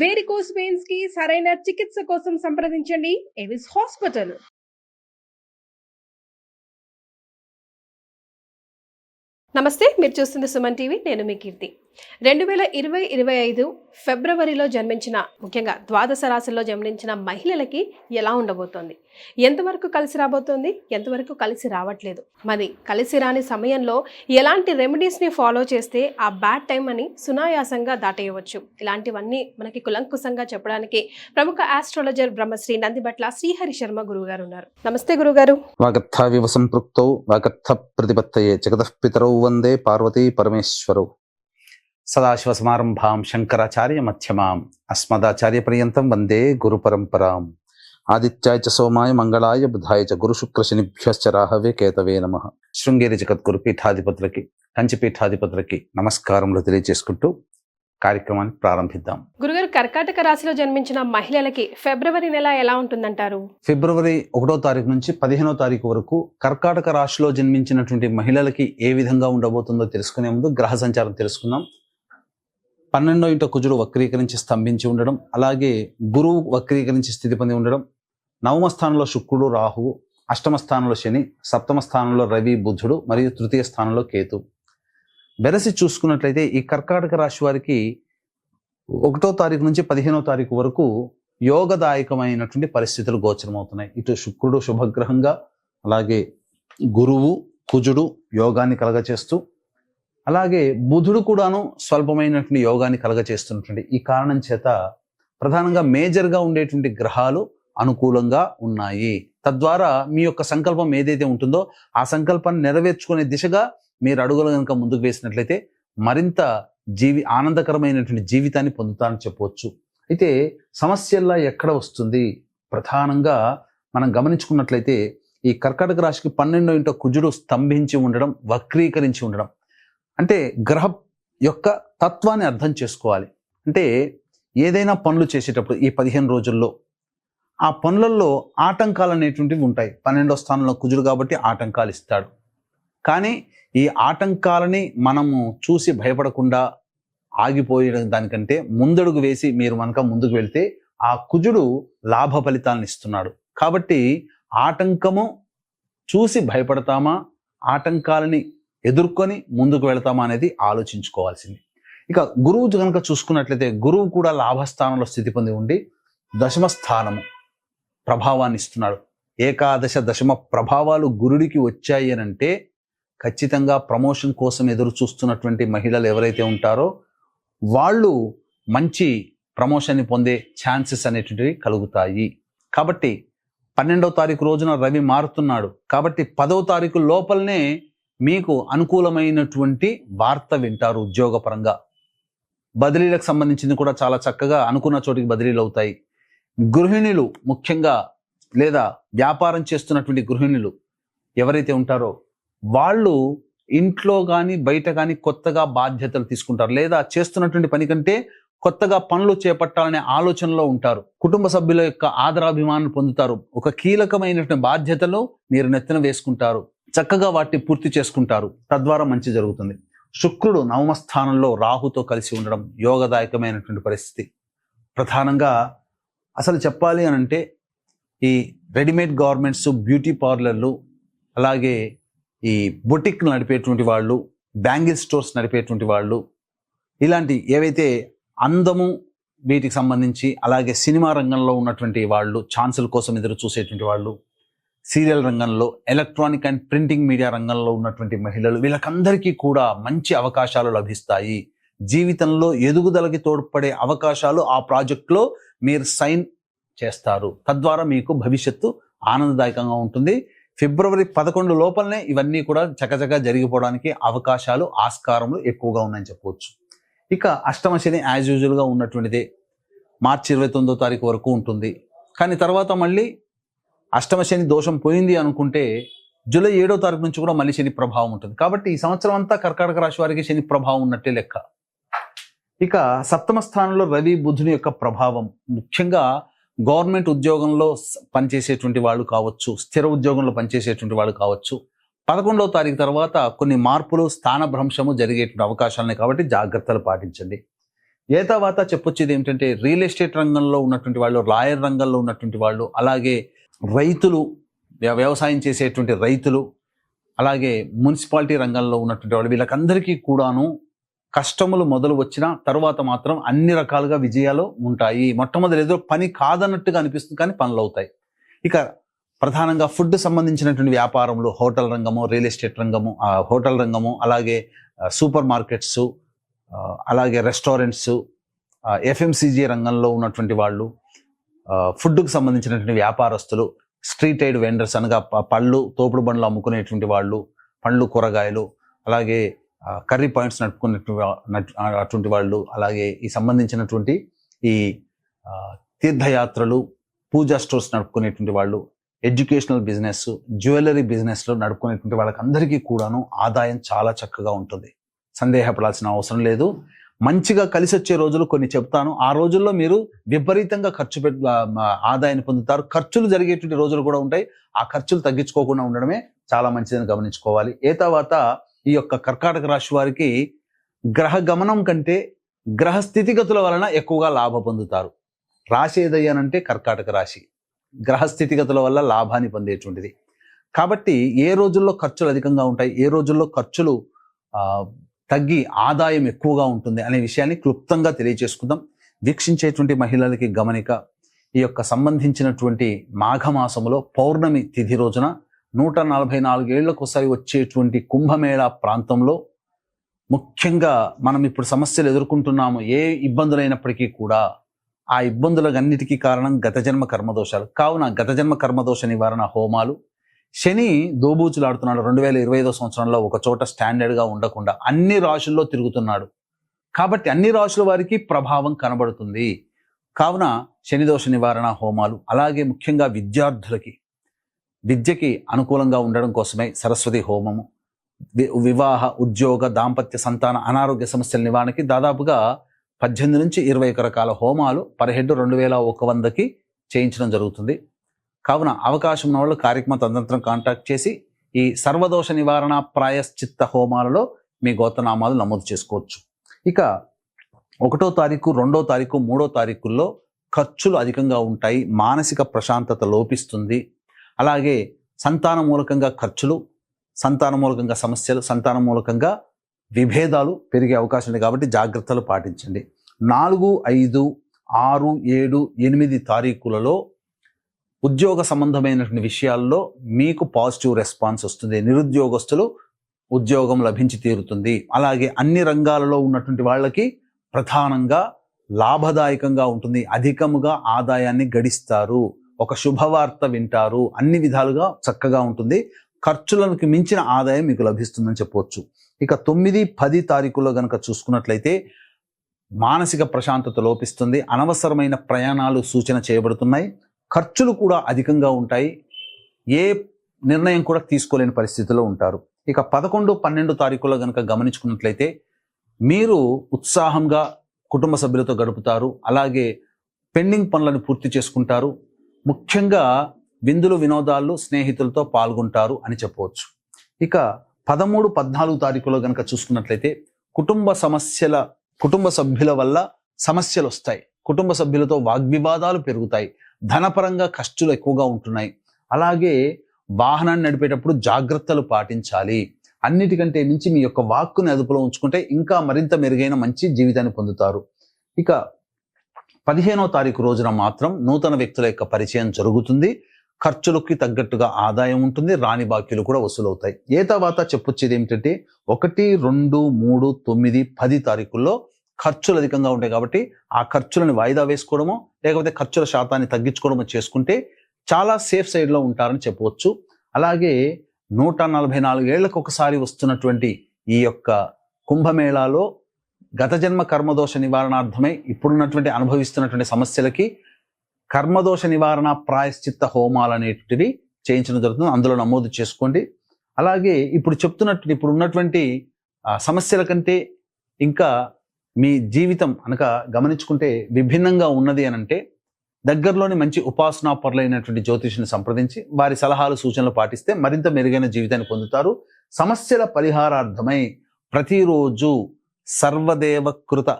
Varicose పెయిన్స్కి సరైన చికిత్స కోసం సంప్రదించండి. ఎవిస్ హాస్పిటల్ నమస్తే మీరు చూస్తుంది సుమన్ టీవీ. నేను మీ కీర్తి. రెండు వేల ఇరవై ఇరవై ఐదు ఫిబ్రవరిలో జన్మించిన ముఖ్యంగా ద్వాదశ రాశుల్లో జన్మించిన మహిళలకి ఎలా ఉండబోతోంది? ఎంతవరకు కలిసి రాబోతోంది? ఎంతవరకు కలిసి రావట్లేదు? మరి కలిసి రాని సమయంలో ఎలాంటి రెమెడీస్ని ఫాలో చేస్తే ఆ బ్యాడ్ టైం అని సునాయాసంగా దాటేయవచ్చు? ఇలాంటివన్నీ మనకి కులంకుశంగా చెప్పడానికి ప్రముఖ ఆస్ట్రాలజర్ బ్రహ్మశ్రీ నందిబట్ల శ్రీహరి శర్మ గురుగారు ఉన్నారు. నమస్తే గురుగారు వాగర్థావివ సంపృక్తౌ వాగర్థ ప్రతిపత్తయే జగతః పితరౌ వందే పార్వతీ పరమేశ్వరౌ. సదాశివసమారంభాం శంకరాచార్య మధ్యమాం అస్మదాచార్య పర్యంతం వందే గురు పరంపరాం ఆదిత్యాయ చ సోమాయ మంగళాయ బుధాయ చ గురు శుక్ర శనిభ్యశ్చ రాహవే కేతవే నమ శృంగేరి జగద్గురు పీఠాధిపతులకి కంచి పీఠాధిపతులకి నమస్కారములు తెలియజేసుకుంటూ కార్యక్రమాన్ని ప్రారంభిద్దాం. గురుగారు కర్కాటక రాశిలో జన్మించిన మహిళలకి ఫిబ్రవరి నెల ఎలా ఉంటుందంటారు? ఫిబ్రవరి ఒకటో తారీఖు నుంచి పదిహేనో తారీఖు వరకు కర్కాటక రాశిలో జన్మించినటువంటి మహిళలకి ఏ విధంగా ఉండబోతుందో తెలుసుకునే ముందు గ్రహ సంచారం తెలుసుకుందాం. పన్నెండో ఇంట కుజుడు వక్రీకరించి స్తంభించి ఉండడం అలాగే గురువు వక్రీకరించి స్థితి పొంది ఉండడం నవమ స్థానంలో శుక్రుడు రాహువు అష్టమ స్థానంలో శని సప్తమ స్థానంలో రవి బుధుడు మరియు తృతీయ స్థానంలో కేతు. వెరసి చూసుకున్నట్లయితే ఈ కర్కాటక రాశి వారికి ఒకటో తారీఖు నుంచి పదిహేనో తారీఖు వరకు యోగదాయకమైనటువంటి పరిస్థితులు గోచరమవుతున్నాయి. ఇటు శుక్రుడు శుభగ్రహంగా అలాగే గురువు కుజుడు యోగాన్ని కలగచేస్తూ అలాగే బుధుడు కూడాను స్వల్పమైనటువంటి యోగాన్ని కలగచేస్తున్నటువంటి ఈ కారణం చేత ప్రధానంగా మేజర్గా ఉండేటువంటి గ్రహాలు అనుకూలంగా ఉన్నాయి. తద్వారా మీ యొక్క సంకల్పం ఏదైతే ఉంటుందో ఆ సంకల్పాన్ని నెరవేర్చుకునే దిశగా మీరు అడుగులు కనుక ముందుకు వేసినట్లయితే మరింత జీవి ఆనందకరమైనటువంటి జీవితాన్ని పొందుతారని చెప్పవచ్చు. అయితే సమస్యల్లా ఎక్కడ వస్తుంది? ప్రధానంగా మనం గమనించుకున్నట్లయితే ఈ కర్కాటక రాశికి పన్నెండో ఇంటో కుజుడు స్తంభించి ఉండడం వక్రీకరించి ఉండడం అంటే గ్రహ యొక్క తత్వాన్ని అర్థం చేసుకోవాలి. అంటే ఏదైనా పనులు చేసేటప్పుడు ఈ పదిహేను రోజుల్లో ఆ పనులలో ఆటంకాలు అనేటువంటివి ఉంటాయి. పన్నెండో స్థానంలో కుజుడు కాబట్టి ఆటంకాలు ఇస్తాడు. కానీ ఈ ఆటంకాలని మనము చూసి భయపడకుండా ఆగిపోయడం దానికంటే ముందడుగు వేసి మీరు మనక ముందుకు వెళ్తే ఆ కుజుడు లాభ ఫలితాలను ఇస్తున్నాడు. కాబట్టి ఆటంకము చూసి భయపడతామా? ఆటంకాలని ఎదుర్కొని ముందుకు వెళతామా అనేది ఆలోచించుకోవాల్సింది. ఇక గురువు కనుక చూసుకున్నట్లయితే గురువు కూడా లాభస్థానంలో స్థితి పొంది ఉండి దశమ స్థానము ప్రభావాన్ని ఇస్తున్నాడు. ఏకాదశ దశమ ప్రభావాలు గురుడికి వచ్చాయి అని అంటే ఖచ్చితంగా ప్రమోషన్ కోసం ఎదురు చూస్తున్నటువంటి మహిళలు ఎవరైతే ఉంటారో వాళ్ళు మంచి ప్రమోషన్ని పొందే ఛాన్సెస్ అనేటువంటివి కలుగుతాయి. కాబట్టి పన్నెండవ తారీఖు రోజున రవి మారుతున్నాడు. కాబట్టి పదవ తారీఖు లోపలనే మీకు అనుకూలమైనటువంటి వార్త వింటారు ఉద్యోగపరంగా. బదిలీలకు సంబంధించింది కూడా చాలా చక్కగా అనుకున్న చోటికి బదిలీలు అవుతాయి. గృహిణులు ముఖ్యంగా లేదా వ్యాపారం చేస్తున్నటువంటి గృహిణులు ఎవరైతే ఉంటారో వాళ్ళు ఇంట్లో కానీ బయట కానీ కొత్తగా బాధ్యతలు తీసుకుంటారు లేదా చేస్తున్నటువంటి పని కంటే కొత్తగా పనులు చేపట్టాలనే ఆలోచనలో ఉంటారు. కుటుంబ సభ్యుల యొక్క ఆదరాభిమానం పొందుతారు. ఒక కీలకమైనటువంటి బాధ్యతలు మీరు నెత్తిన వేసుకుంటారు. చక్కగా వాటిని పూర్తి చేసుకుంటారు. తద్వారా మంచి జరుగుతుంది. శుక్రుడు నవమ స్థానంలో రాహుతో కలిసి ఉండడం యోగదాయకమైనటువంటి పరిస్థితి. ప్రధానంగా అసలు చెప్పాలి అని అంటే ఈ రెడీమేడ్ గార్మెంట్స్ బ్యూటీ పార్లర్లు అలాగే ఈ బొటిక్ నడిపేటువంటి వాళ్ళు బ్యాంగిల్ స్టోర్స్ నడిపేటువంటి వాళ్ళు ఇలాంటి ఏవైతే అందము వీటికి సంబంధించి అలాగే సినిమా రంగంలో ఉన్నటువంటి వాళ్ళు ఛాన్సుల కోసం ఎదురు చూసేటువంటి వాళ్ళు సీరియల్ రంగంలో ఎలక్ట్రానిక్ అండ్ ప్రింటింగ్ మీడియా రంగంలో ఉన్నటువంటి మహిళలు వీళ్ళకందరికీ కూడా మంచి అవకాశాలు లభిస్తాయి. జీవితంలో ఎదుగుదలకి తోడ్పడే అవకాశాలు ఆ ప్రాజెక్ట్లో మీరు సైన్ చేస్తారు. తద్వారా మీకు భవిష్యత్తు ఆనందదాయకంగా ఉంటుంది. ఫిబ్రవరి పదకొండు లోపలనే ఇవన్నీ కూడా చకచకా జరిగిపోవడానికి అవకాశాలు ఆస్కారములు ఎక్కువగా ఉన్నాయని చెప్పవచ్చు. ఇక అష్టమ శని యాజ్ యూజువల్గా ఉన్నటువంటిదే. మార్చి ఇరవై తొమ్మిదో తారీఖు వరకు ఉంటుంది. కానీ తర్వాత మళ్ళీ అష్టమ శని దోషం పోయింది అనుకుంటే జూలై ఏడో తారీఖు నుంచి కూడా మళ్ళీ శని ప్రభావం ఉంటుంది. కాబట్టి ఈ సంవత్సరం అంతా కర్కాటక రాశి వారికి శని ప్రభావం ఉన్నట్టే లెక్క. ఇక సప్తమ స్థానంలో రవి బుధుని యొక్క ప్రభావం ముఖ్యంగా గవర్నమెంట్ ఉద్యోగంలో పనిచేసేటువంటి వాళ్ళు కావచ్చు స్థిర ఉద్యోగంలో పనిచేసేటువంటి వాళ్ళు కావచ్చు. పదకొండవ తారీఖు తర్వాత కొన్ని మార్పులు స్థానభ్రంశము జరిగేటువంటి అవకాశాలున్నాయి కాబట్టి జాగ్రత్తలు పాటించండి. ఏ తర్వాత చెప్పొచ్చేది ఏమిటంటే రియల్ ఎస్టేట్ రంగంలో ఉన్నటువంటి వాళ్ళు లాయర్ రంగంలో ఉన్నటువంటి వాళ్ళు అలాగే రైతులు వ్యవసాయం చేసేటువంటి రైతులు అలాగే మున్సిపాలిటీ రంగంలో ఉన్నటువంటి వాళ్ళు వీళ్ళకందరికీ కూడాను కష్టములు మొదలు వచ్చిన తర్వాత మాత్రం అన్ని రకాలుగా విజయాలు ఉంటాయి. మొట్టమొదటి ఏదో పని కాదన్నట్టుగా అనిపిస్తుంది కానీ పనులు అవుతాయి. ఇక ప్రధానంగా ఫుడ్ సంబంధించినటువంటి వ్యాపారంలో హోటల్ రంగము రియల్ ఎస్టేట్ రంగము హోటల్ రంగము అలాగే సూపర్ మార్కెట్స్ అలాగే రెస్టారెంట్స్ ఎఫ్ఎంసీజీ రంగంలో ఉన్నటువంటి వాళ్ళు ఫుడ్కు సంబంధించినటువంటి వ్యాపారస్తులు స్ట్రీట్ ఎయిడ్ వెండర్స్ అనగా పళ్ళు తోపుడు బండ్లు అమ్ముకునేటువంటి వాళ్ళు పండ్లు కూరగాయలు అలాగే కర్రీ పాయింట్స్ నడుపుకునేటువంటి అటువంటి వాళ్ళు అలాగే ఈ సంబంధించినటువంటి ఈ తీర్థయాత్రలు పూజా స్టోర్స్ నడుపుకునేటువంటి వాళ్ళు ఎడ్యుకేషనల్ బిజినెస్ జ్యువెలరీ బిజినెస్లో నడుపుకునేటువంటి వాళ్ళకందరికీ కూడాను ఆదాయం చాలా చక్కగా ఉంటుంది. సందేహపడాల్సిన అవసరం లేదు. మంచిగా కలిసి వచ్చే రోజులు కొన్ని చెప్తాను. ఆ రోజుల్లో మీరు విపరీతంగా ఖర్చు పెట్ ఆదాయాన్ని పొందుతారు. ఖర్చులు జరిగేటువంటి రోజులు కూడా ఉంటాయి. ఆ ఖర్చులు తగ్గించుకోకుండా ఉండడమే చాలా మంచిదని గమనించుకోవాలి. ఏ తర్వాత ఈ యొక్క కర్కాటక రాశి వారికి గ్రహ గమనం కంటే గ్రహ స్థితిగతుల వలన ఎక్కువగా లాభ పొందుతారు. రాశి ఏదయ్యానంటే కర్కాటక రాశి. గ్రహ స్థితిగతుల వల్ల లాభాన్ని పొందేటువంటిది. కాబట్టి ఏ రోజుల్లో ఖర్చులు అధికంగా ఉంటాయి? ఏ రోజుల్లో ఖర్చులు తగ్గి ఆదాయం ఎక్కువగా ఉంటుంది అనే విషయాన్ని క్లుప్తంగా తెలియజేసుకుందాం. వీక్షించేటువంటి మహిళలకి గమనిక ఈ యొక్క సంబంధించినటువంటి మాఘమాసములో పౌర్ణమి తిథి రోజున నూట నలభై నాలుగేళ్ళకోసారి వచ్చేటువంటి కుంభమేళ ప్రాంతంలో ముఖ్యంగా మనం ఇప్పుడు సమస్యలు ఎదుర్కొంటున్నాము ఏ ఇబ్బందులైనప్పటికీ కూడా ఆ ఇబ్బందులన్నిటికీ కారణం గత జన్మ కర్మదోషాలు. కావున గత జన్మ కర్మదోష నివారణ హోమాలు శని దోబూచులాడుతున్నాడు రెండు వేల ఇరవై ఐదో సంవత్సరంలో ఒక చోట స్టాండర్డ్గా ఉండకుండా అన్ని రాశుల్లో తిరుగుతున్నాడు. కాబట్టి అన్ని రాశుల వారికి ప్రభావం కనబడుతుంది. కావున శనిదోష నివారణ హోమాలు అలాగే ముఖ్యంగా విద్యార్థులకి విద్యకి అనుకూలంగా ఉండడం కోసమే సరస్వతి హోమము. వి- వివాహ ఉద్యోగ దాంపత్య సంతాన అనారోగ్య సమస్యల నివారణకి దాదాపుగా పద్దెనిమిది నుంచి ఇరవై ఒక రకాల హోమాలు పర్ హెడ్ రెండు వేల ఒక వందకి చేయించడం జరుగుతుంది. కావున అవకాశం ఉన్న వాళ్ళు కార్యక్రమ తదనంతరం కాంటాక్ట్ చేసి ఈ సర్వదోష నివారణ ప్రాయశ్చిత్త హోమాలలో మీ గోతనామాలు నమోదు చేసుకోవచ్చు. ఇక ఒకటో తారీఖు రెండో తారీఖు మూడో తారీఖుల్లో ఖర్చులు అధికంగా ఉంటాయి మానసిక ప్రశాంతత లోపిస్తుంది. అలాగే సంతాన మూలకంగా ఖర్చులు సంతాన మూలకంగా సమస్యలు సంతాన మూలకంగా విభేదాలు పెరిగే అవకాశం ఉంది కాబట్టి జాగ్రత్తలు పాటించండి. నాలుగు ఐదు ఆరు ఏడు ఎనిమిది తారీఖులలో ఉద్యోగ సంబంధమైనటువంటి విషయాల్లో మీకు పాజిటివ్ రెస్పాన్స్ వస్తుంది. నిరుద్యోగస్తులు ఉద్యోగం లభించి తీరుతుంది. అలాగే అన్ని రంగాలలో ఉన్నటువంటి వాళ్ళకి ప్రధానంగా లాభదాయకంగా ఉంటుంది. అధికముగా ఆదాయాన్ని గడిస్తారు. ఒక శుభవార్త వింటారు. అన్ని విధాలుగా చక్కగా ఉంటుంది. ఖర్చులకు మించిన ఆదాయం మీకు లభిస్తుందని చెప్పవచ్చు. ఇక తొమ్మిది పది తారీఖుల్లో కనుక చూసుకున్నట్లయితే మానసిక ప్రశాంతత లోపిస్తుంది. అనవసరమైన ప్రయాణాలు సూచన చేయబడుతున్నాయి. ఖర్చులు కూడా అధికంగా ఉంటాయి. ఏ నిర్ణయం కూడా తీసుకోలేని పరిస్థితిలో ఉంటారు. ఇక పదకొండు పన్నెండు తారీఖులో కనుక గమనించుకున్నట్లయితే మీరు ఉత్సాహంగా కుటుంబ సభ్యులతో గడుపుతారు. అలాగే పెండింగ్ పనులను పూర్తి చేసుకుంటారు. ముఖ్యంగా విందులు వినోదాలు స్నేహితులతో పాల్గొంటారు అని చెప్పవచ్చు. ఇక పదమూడు పద్నాలుగు తారీఖులో కనుక చూసుకున్నట్లయితే కుటుంబ సమస్యల కుటుంబ సభ్యుల వల్ల సమస్యలు వస్తాయి కుటుంబ సభ్యులతో వాగ్వివాదాలు పెరుగుతాయి. ధనపరంగా ఖర్చులు ఎక్కువగా ఉంటున్నాయి. అలాగే వాహనాన్ని నడిపేటప్పుడు జాగ్రత్తలు పాటించాలి. అన్నిటికంటే మించి మీ యొక్క వాక్కుని అదుపులో ఉంచుకుంటే ఇంకా మరింత మెరుగైన మంచి జీవితాన్ని పొందుతారు. ఇక పదిహేనో తారీఖు రోజున మాత్రం నూతన వ్యక్తుల యొక్క పరిచయం జరుగుతుంది. ఖర్చులకి తగ్గట్టుగా ఆదాయం ఉంటుంది. రాణి బాకీలు కూడా వసూలవుతాయి. ఏ తర్వాత చెప్పొచ్చేది ఏమిటంటే ఒకటి రెండు మూడు తొమ్మిది పది తారీఖుల్లో ఖర్చులు అధికంగా ఉంటాయి కాబట్టి ఆ ఖర్చులను వాయిదా వేసుకోవడమో లేకపోతే ఖర్చుల శాతాన్ని తగ్గించుకోవడమో చేసుకుంటే చాలా సేఫ్ సైడ్లో ఉంటారని చెప్పవచ్చు. అలాగే నూట నలభై నాలుగేళ్ళకు ఒకసారి వస్తున్నటువంటి ఈ యొక్క కుంభమేళాలో గత జన్మ కర్మదోష నివారణార్థమై ఇప్పుడున్నటువంటి అనుభవిస్తున్నటువంటి సమస్యలకి కర్మదోష నివారణ ప్రాయశ్చిత్త హోమాలు అనేటివి చేయించడం జరుగుతుంది. అందులో నమోదు చేసుకోండి. అలాగే ఇప్పుడు చెప్తున్నట్టు ఇప్పుడు ఉన్నటువంటి సమస్యల కంటే ఇంకా మీ జీవితం అనక గమనించుకుంటే విభిన్నంగా ఉన్నది అని అంటే దగ్గరలోని మంచి ఉపాసనా పరులైనటువంటి జ్యోతిషుని సంప్రదించి వారి సలహాలు సూచనలు పాటిస్తే మరింత మెరుగైన జీవితాన్ని పొందుతారు. సమస్యల పరిహారార్థమై ప్రతిరోజు సర్వదేవకృత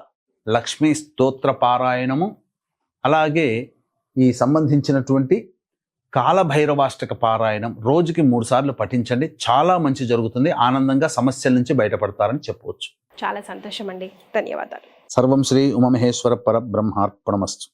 లక్ష్మీ స్తోత్ర పారాయణము అలాగే ఈ సంబంధించినటువంటి కాలభైరవాష్టక పారాయణం రోజుకి మూడుసార్లు పఠించండి. చాలా మంచి జరుగుతుంది. ఆనందంగా సమస్యల నుంచి బయటపడతారని చెప్పవచ్చు. చాలా సంతోషం అండి ధన్యవాదాలు. సర్వం శ్రీ ఉమమహేశ్వర పరబ్రహ్మార్పణమస్తు.